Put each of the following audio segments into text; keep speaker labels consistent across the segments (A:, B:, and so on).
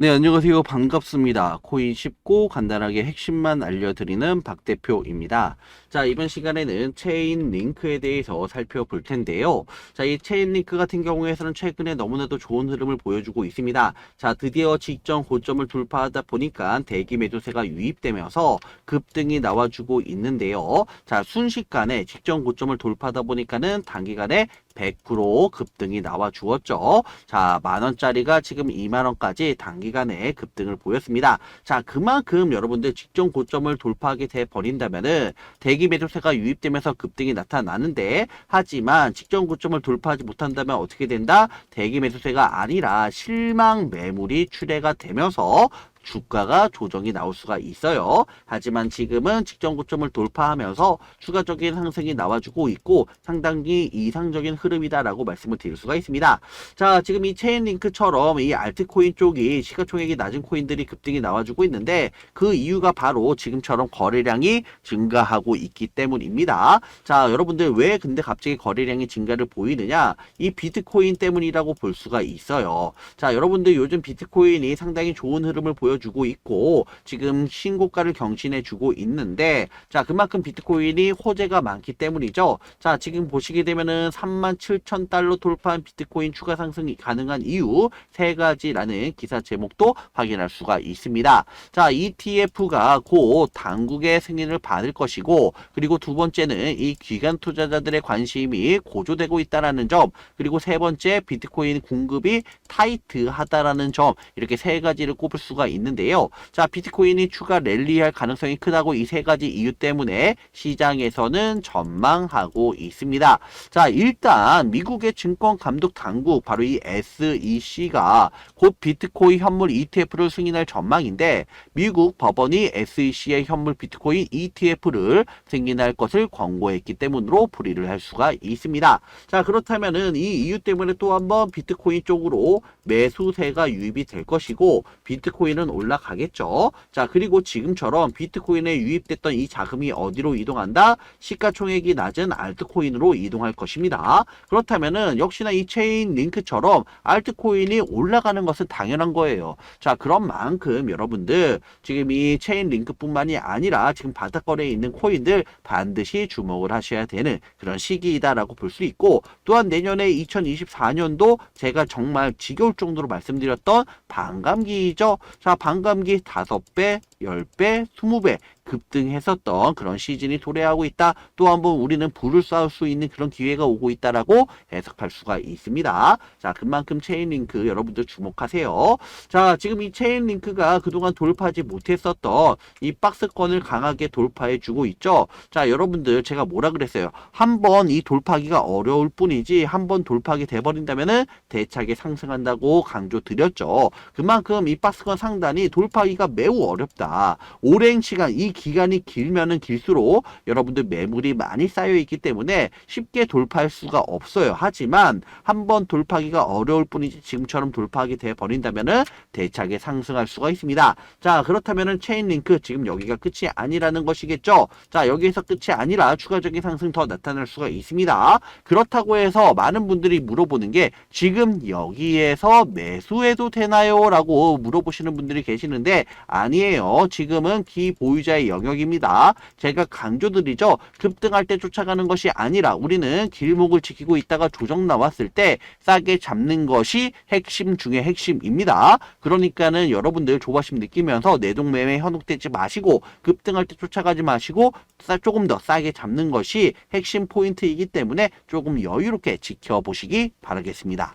A: 네, 안녕하세요. 반갑습니다. 코인 쉽고 간단하게 핵심만 알려드리는 박 대표입니다. 자, 이번 시간에는 체인 링크에 대해서 살펴볼 텐데요. 자, 이 체인 링크 같은 경우에서는 최근에 너무나도 좋은 흐름을 보여주고 있습니다. 자, 드디어 직전 고점을 돌파하다 보니까 대기 매도세가 유입되면서 급등이 나와주고 있는데요. 자, 순식간에 직전 고점을 돌파하다 보니까는 단기간에 100% 급등이 나와 주었죠. 자, 만 원짜리가 지금 2만 원까지 단기간에 급등을 보였습니다. 자, 그만큼 여러분들 직전 고점을 돌파하게 돼 버린다면은 대기 매도세가 유입되면서 급등이 나타나는데 하지만 직전 고점을 돌파하지 못한다면 어떻게 된다? 대기 매도세가 아니라 실망 매물이 출회가 되면서 주가가 조정이 나올 수가 있어요. 하지만 지금은 직전 고점을 돌파하면서 추가적인 상승이 나와주고 있고 상당히 이상적인 흐름이다라고 말씀을 드릴 수가 있습니다. 자, 지금 이 체인링크처럼 이 알트코인 쪽이 시가총액이 낮은 코인들이 급등이 나와주고 있는데 그 이유가 바로 지금처럼 거래량이 증가하고 있기 때문입니다. 자, 여러분들 왜 근데 갑자기 거래량이 증가를 보이느냐? 이 비트코인 때문이라고 볼 수가 있어요. 자, 여러분들 요즘 비트코인이 상당히 좋은 흐름을 보여 주고 있고 지금 신고가를 경신해 주고 있는데 자 그만큼 비트코인이 호재가 많기 때문이죠. 자 지금 보시게 되면은 37,000달러 돌파한 비트코인 추가 상승이 가능한 이유 세 가지라는 기사 제목도 확인할 수가 있습니다. 자 ETF가 곧 당국의 승인을 받을 것이고 그리고 두 번째는 이 기관 투자자들의 관심이 고조되고 있다라는 점 그리고 세 번째 비트코인 공급이 타이트하다라는 점 이렇게 세 가지를 꼽을 수가 있는 데요. 자, 비트코인이 추가 랠리할 가능성이 크다고 이 세 가지 이유 때문에 시장에서는 전망하고 있습니다. 자, 일단 미국의 증권 감독 당국 바로 이 SEC가 곧 비트코인 현물 ETF를 승인할 전망인데 미국 법원이 SEC의 현물 비트코인 ETF를 승인할 것을 권고했기 때문으로 불의를 할 수가 있습니다. 자, 그렇다면은 이 이유 때문에 또 한번 비트코인 쪽으로 매수세가 유입이 될 것이고 비트코인은 올라가겠죠. 자, 그리고 지금처럼 비트코인에 유입됐던 이 자금이 어디로 이동한다? 시가총액이 낮은 알트코인으로 이동할 것입니다. 그렇다면은 역시나 이 체인 링크처럼 알트코인이 올라가는 것은 당연한 거예요. 자, 그런 만큼 여러분들 지금 이 체인 링크뿐만이 아니라 지금 바닥 거래에 있는 코인들 반드시 주목을 하셔야 되는 그런 시기이다라고 볼 수 있고 또한 내년에 2024년도 제가 정말 지겨울 정도로 말씀드렸던 반감기죠. 자, 반감기 5배, 10배, 20배 급등했었던 그런 시즌이 도래하고 있다. 또 한 번 우리는 불을 쏴올 수 있는 그런 기회가 오고 있다라고 해석할 수가 있습니다. 자, 그만큼 체인 링크 여러분들 주목하세요. 자, 지금 이 체인 링크가 그동안 돌파하지 못했었던 이 박스권을 강하게 돌파해 주고 있죠. 자, 여러분들 제가 뭐라 그랬어요? 한 번 이 돌파하기가 어려울 뿐이지 한 번 돌파하게 돼 버린다면은 대차게 상승한다고 강조 드렸죠. 그만큼 이 박스권 상단이 돌파하기가 매우 어렵다. 오랜 시간 이 기간이 길면은 길수록 여러분들 매물이 많이 쌓여 있기 때문에 쉽게 돌파할 수가 없어요. 하지만 한번 돌파하기가 어려울 뿐이지 지금처럼 돌파하게 돼 버린다면은 대차게 상승할 수가 있습니다. 자, 그렇다면은 체인 링크 지금 여기가 끝이 아니라는 것이겠죠. 자, 여기에서 끝이 아니라 추가적인 상승 더 나타날 수가 있습니다. 그렇다고 해서 많은 분들이 물어보는 게 지금 여기에서 매수해도 되나요? 라고 물어보시는 분들이 계시는데 아니에요. 지금은 기 보유자의 영역입니다. 제가 강조드리죠. 급등할 때 쫓아가는 것이 아니라 우리는 길목을 지키고 있다가 조정 나왔을 때 싸게 잡는 것이 핵심 중의 핵심입니다. 그러니까는 여러분들 조바심 느끼면서 내동매매 현혹되지 마시고 급등할 때 쫓아가지 마시고 싸- 조금 더 싸게 잡는 것이 핵심 포인트이기 때문에 조금 여유롭게 지켜보시기 바라겠습니다.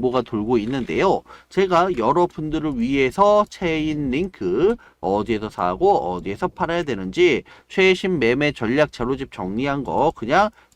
A: 가 돌고 있는데요. 제가 여러분들을 위해서 체인 링크 어디에서 사고 어디에서 팔아야 되는지 최신 매매 전략 자료집 정리한 거 그냥